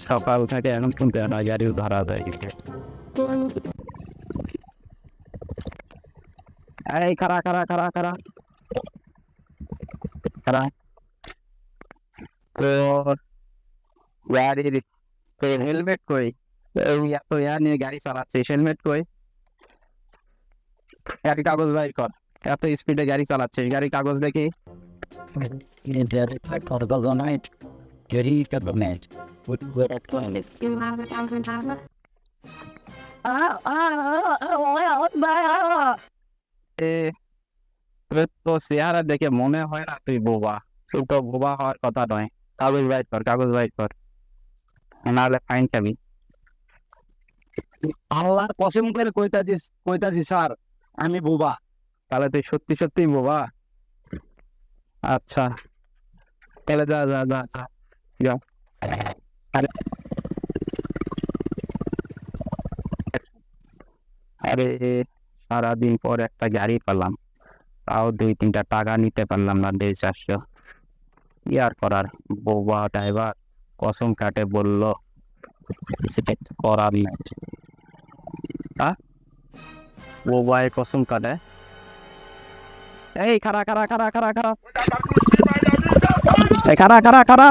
সকাল থেকে এখন শুনতে ধরা দেয় এই খারা খারা খারা খারা খারা তো হেলমেট কই? এত ইয়া নিয়ে গাড়ি চালাচ্ছিস হেলমেট কই গাড়ি কাগজ বাইর কর এত স্পিডে গাড়ি চালাচ্ছিস গাড়ি কাগজ দেখি এ তোর তো চেহারা দেখে মনে হয় না তুই বোবা তুই তো বোবা হওয়ার কথা নয় কাগজ বাইর কর কাগজ বাইর কর নাহলে ফাইন খাবি আল্লাহর কসম করে কইতাছি কইতাছি স্যার আমি বোবা তাহলে তুই সত্যি সত্যি বোবা আচ্ছা তাহলে যা যা যা যা আরে, সারাদিন পর একটা গাড়ি পেলাম। তাও দুই তিনটা টাকা নিতে পারলাম না, দেড় চারশো। কি আর করার? বোবা ড্রাইভার কসম কাটে বলল, সেটা করার নাই। কসম কাটে। এই খারা খারা খারা খারা খারা খারা খারা খারা